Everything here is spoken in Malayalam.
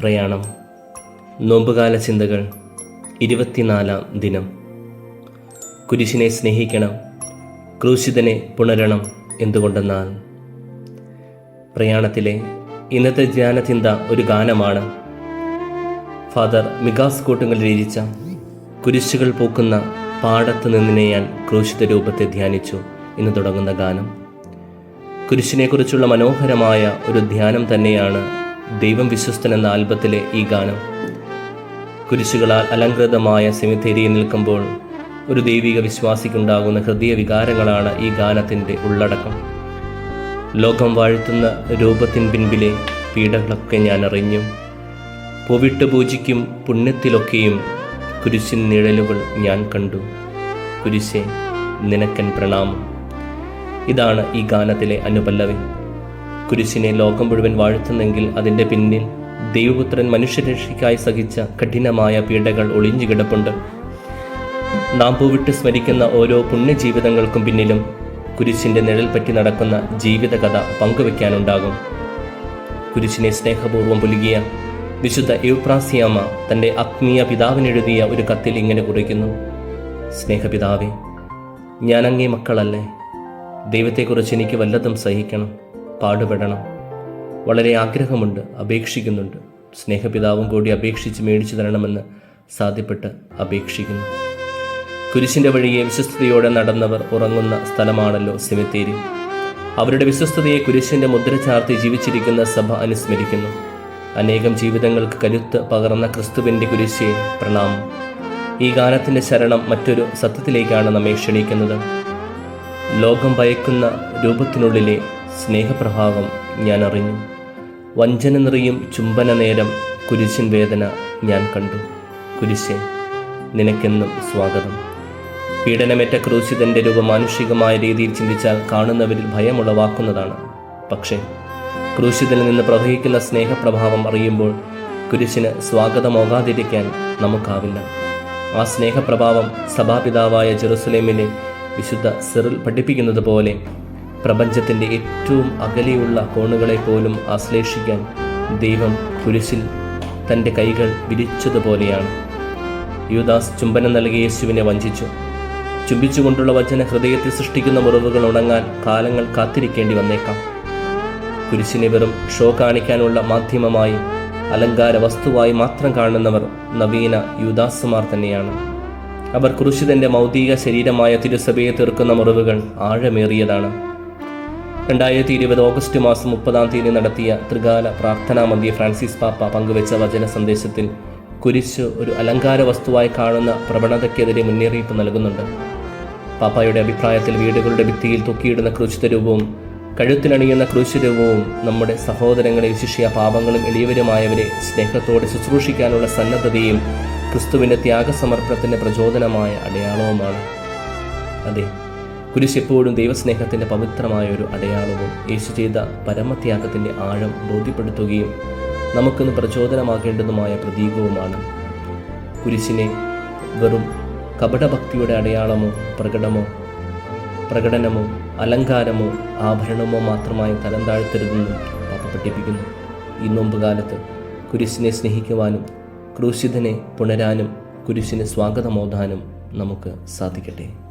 പ്രയാണം. നോമ്പുകാല ചിന്തകൾ ഇരുപത്തിനാലാം ദിനം. കുരിശിനെ സ്നേഹിക്കണം ക്രൂശിതനെ പുണരണം എന്തുകൊണ്ടെന്നാൽ? പ്രയാണത്തിലെ ഇന്നത്തെ ധ്യാനചിന്ത ഒരു ഗാനമാണ്. ഫാദർ മികാസ് കൂട്ടങ്ങൾ രചിച്ച കുരിശുകൾ പൂക്കുന്ന പാടത്ത് നിന്നിനെ ഞാൻ ക്രൂശിത രൂപത്തെ ധ്യാനിച്ചു എന്ന് തുടങ്ങുന്ന ഗാനം. കുരിശിനെക്കുറിച്ചുള്ള മനോഹരമായ ഒരു ധ്യാനം തന്നെയാണ് ദൈവം വിശ്വസ്തൻ എന്ന ആൽബത്തിലെ ഈ ഗാനം. കുരിശുകളാൽ അലങ്കൃതമായ സെമിത്തേരിയിൽ നിൽക്കുമ്പോൾ ഒരു ദൈവിക വിശ്വാസിക്കുണ്ടാകുന്ന ഹൃദയ വികാരങ്ങളാണ് ഈ ഗാനത്തിന്റെ ഉള്ളടക്കം. ലോകം വാഴ്ത്തുന്ന രൂപത്തിൻ പിൻപിലെ പീഡകളൊക്കെ ഞാൻ അറിഞ്ഞു പൂവിട്ട് പൂജിക്കും പുണ്യത്തിലൊക്കെയും കുരിശിൻ നിഴലുകൾ ഞാൻ കണ്ടു. കുരിശെ നിനക്കൻ പ്രണാമം. ഇതാണ് ഈ ഗാനത്തിലെ അനുപല്ലവി. കുരിശിനെ ലോകം മുഴുവൻ വാഴ്ത്തുന്നെങ്കിൽ അതിന്റെ പിന്നിൽ ദൈവപുത്രൻ മനുഷ്യരക്ഷയ്ക്കായി സഹിച്ച കഠിനമായ പീഡകൾ ഒളിഞ്ഞു കിടപ്പുണ്ട്. നാം പൂവിട്ട് സ്മരിക്കുന്ന ഓരോ പുണ്യജീവിതങ്ങൾക്കും പിന്നിലും കുരിശിന്റെ നിഴൽ പറ്റി നടക്കുന്ന ജീവിതകഥ പങ്കുവെക്കാനുണ്ടാകും കുരിശിനെ സ്നേഹപൂർവം പുലുകിയ വിശുദ്ധ യുപ്രാസിയാമ തന്റെ ആത്മീയ പിതാവിനെഴുതിയ ഒരു കത്തിൽ ഇങ്ങനെ കുറിക്കുന്നു. സ്നേഹപിതാവേ ഞാൻ അങ്ങേ മക്കളല്ലേ? ദൈവത്തെക്കുറിച്ച് എനിക്ക് വല്ലതും സഹിക്കണം. പാടുപെടണം. വളരെ ആഗ്രഹമുണ്ട് അപേക്ഷിക്കുന്നുണ്ട്. സ്നേഹപിതാവും കൂടി അപേക്ഷിച്ച് മേടിച്ചു തരണമെന്ന് സാധ്യപ്പെട്ട് അപേക്ഷിക്കുന്നു. കുരിശിന്റെ വഴിയെ വിശ്വസ്തയോടെ നടന്നവർ ഉറങ്ങുന്ന സ്ഥലമാണല്ലോ സെമിത്തേരി. അവരുടെ വിശ്വസ്തതയെ കുരിശിന്റെ മുദ്ര ചാർത്തി ജീവിച്ചിരിക്കുന്ന സഭ അനുസ്മരിക്കുന്നു. അനേകം ജീവിതങ്ങൾക്ക് കരുത്ത് പകർന്ന ക്രിസ്തുവിന്റെ കുരിശയെ പ്രണാമം. ഈ ഗാനത്തിന്റെ ശരണം മറ്റൊരു സത്യത്തിലേക്കാണ് നമ്മെ ക്ഷണിക്കുന്നത്. ലോകം ഭയക്കുന്ന രൂപത്തിനുള്ളിലെ സ്നേഹപ്രഭാവം ഞാൻ അറിഞ്ഞു വഞ്ചന നിറയും ചുംബന നേരം കുരിശിൻ വേദന ഞാൻ കണ്ടു. കുരിശെ നിനക്കെന്നും സ്വാഗതം. പീഡനമേറ്റ ക്രൂശിതന്റെ രൂപം മാനുഷികമായ രീതിയിൽ ചിന്തിച്ചാൽ കാണുന്നവരിൽ ഭയമുളവാക്കുന്നതാണ്. പക്ഷേ ക്രൂശിതനിൽ നിന്ന് പ്രവഹിക്കുന്ന സ്നേഹപ്രഭാവം അറിയുമ്പോൾ കുരിശിന് സ്വാഗതമോകാതിരിക്കാൻ നമുക്കാവില്ല. ആ സ്നേഹപ്രഭാവം സഭാപിതാവായ ജെറുസലേമിലെ വിശുദ്ധ സിറിൽ പഠിപ്പിക്കുന്നത് പോലെ പ്രപഞ്ചത്തിന്റെ ഏറ്റവും അകലെയുള്ള കോണുകളെ പോലും ആശ്ലേഷിക്കാൻ ദൈവം കുരിശിൽ തന്റെ കൈകൾ വിരിച്ചതുപോലെയാണ്. യുദാസ് ചുംബനം നൽകിയ യേശുവിനെ വഞ്ചിച്ചു. ചുംബിച്ചുകൊണ്ടുള്ള വചന ഹൃദയത്തിൽ സൃഷ്ടിക്കുന്ന മുറിവുകൾ ഉണങ്ങാൻ കാലങ്ങൾ കാത്തിരിക്കേണ്ടി വന്നേക്കാം. കുരിശിനെ വെറും ഷോ കാണിക്കാനുള്ള മാധ്യമമായി അലങ്കാര വസ്തുവായി മാത്രം കാണുന്നവർ നവീന യുദാസുമാർ തന്നെയാണ്. അവർ കുരിശിതന്റെ മൗതിക ശരീരമായ തിരുസഭയെ തീർക്കുന്ന മുറിവുകൾ ആഴമേറിയതാണ്. രണ്ടായിരത്തി ഇരുപത് ഓഗസ്റ്റ് മാസം മുപ്പതാം തീയതി നടത്തിയ ത്രികാല പ്രാർത്ഥനാ മധ്യ ഫ്രാൻസിസ് പാപ്പ പങ്കുവച്ച വചന സന്ദേശത്തിൽ കുരിശ് ഒരു അലങ്കാര വസ്തുവായി കാണുന്ന പ്രവണതയ്ക്കെതിരെ മുന്നറിയിപ്പ് നൽകുന്നുണ്ട്. പാപ്പയുടെ അഭിപ്രായത്തിൽ വീടുകളുടെ ഭിത്തിയിൽ തൂക്കിയിടുന്ന ക്രൂശിത രൂപവും കഴുത്തിനണിയുന്ന ക്രൂശരൂപവും നമ്മുടെ സഹോദരങ്ങളെ വിശിഷ്യ പാപങ്ങളും എളിയവരുമായവരെ സ്നേഹത്തോടെ ശുശ്രൂഷിക്കാനുള്ള സന്നദ്ധതയും ക്രിസ്തുവിന്റെ ത്യാഗസമർപ്പണത്തിന്റെ പ്രചോദനമായ അടയാളവുമാണ്. അതെ കുരിശ് എപ്പോഴും ദൈവസ്നേഹത്തിന്റെ പവിത്രമായ ഒരു അടയാളവും യേശു ചെയ്ത പരമത്യാഗത്തിന്റെ ആഴം ബോധ്യപ്പെടുത്തുകയും നമുക്കിന്ന് പ്രചോദനമാകേണ്ടതുമായ പ്രതീകവുമാണ്. കുരിശിനെ വെറും കപടഭക്തിയുടെ അടയാളമോ പ്രകടമോ പ്രകടനമോ അലങ്കാരമോ ആഭരണമോ മാത്രമായി തരം താഴ്ത്തരുതെന്നും പാപ്പ പഠിപ്പിക്കുന്നു. ഈ നോമ്പുകാലത്ത് കുരിശിനെ സ്നേഹിക്കുവാനും ക്രൂശിതനെ പുണരാനും കുരിശിന് സ്വാഗതമോദാനും നമുക്ക് സാധിക്കട്ടെ.